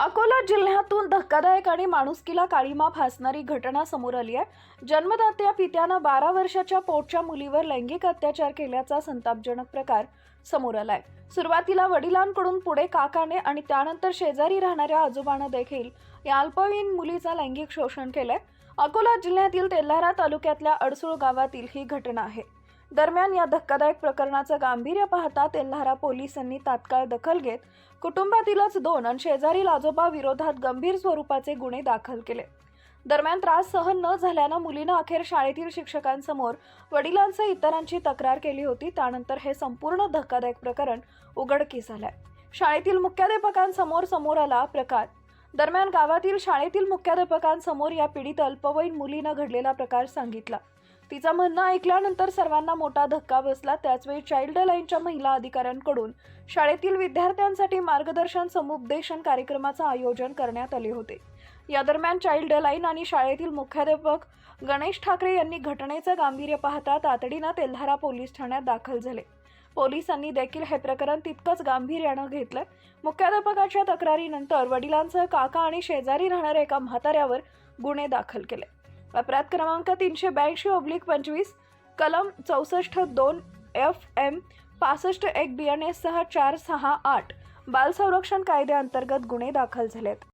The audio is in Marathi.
अकोला जिल्ह्यातून धक्कादायक आणि माणुसकीला काळीमा फासणारी घटना समोर आली आहे. जन्मदात्या पित्यानं बारा वर्षाच्या पोटच्या मुलीवर लैंगिक अत्याचार केल्याचा संतापजनक प्रकार समोर आलाय. सुरुवातीला वडिलांकडून पुढे काकाने आणि त्यानंतर शेजारी राहणाऱ्या आजोबानं देखील या अल्पवयीन मुलीचा लैंगिक शोषण केलंय. अकोला जिल्ह्यातील तेल्हारा तालुक्यातल्या अडसूळ गावातील ही घटना आहे. दरम्यान या धक्कादायक प्रकरणाचं गांभीर्य पाहता तेल्हारा पोलिसांनी तात्काळ दखल घेत कुटुंबातीलच दोन आणि शेजारील आजोबा विरोधात गंभीर स्वरूपाचे गुन्हे दाखल केले. दरम्यान त्रास सहन न झाल्यानं मुलीनं अखेर शाळेतील शिक्षकांसमोर वडिलांसह इतरांची तक्रार केली होती. त्यानंतर हे संपूर्ण धक्कादायक प्रकरण उघडकीस आलंय शाळेतील मुख्याध्यापकांसमोर समोर आला प्रकार. दरम्यान गावातील शाळेतील मुख्याध्यापकांसमोर या पीडित अल्पवयीन मुलीनं घडलेला प्रकार सांगितला. तिचं म्हणणं ऐकल्यानंतर सर्वांना मोठा धक्का बसला. त्याचवेळी चाइल्ड लाईनच्या महिला अधिकाऱ्यांकडून शाळेतील विद्यार्थ्यांसाठी मार्गदर्शन समुपदेशन कार्यक्रमाचं आयोजन करण्यात आले होते. या दरम्यान चाइल्ड लाईन आणि शाळेतील मुख्याध्यापक गणेश ठाकरे यांनी घटनेचं गांभीर्य पाहता तातडीनं तेल्हारा पोलीस ठाण्यात दाखल झाले. पोलिसांनी देखील हे प्रकरण तितकंच गांभीर्यानं घेतलं. मुख्याध्यापकाच्या तक्रारीनंतर वडिलांसह काका आणि शेजारी राहणाऱ्या एका म्हाताऱ्यावर गुन्हे दाखल केले. अपराध क्रमांक तीनशे ब्याऐंशी ओब्लिक पंचवीस कलम चौसष्ट दोन एफ एम पासष्ट एक बियाणे सहा चार सहा आठ बाल संरक्षण कायद्याअंतर्गत गुन्हे दाखल झालेत.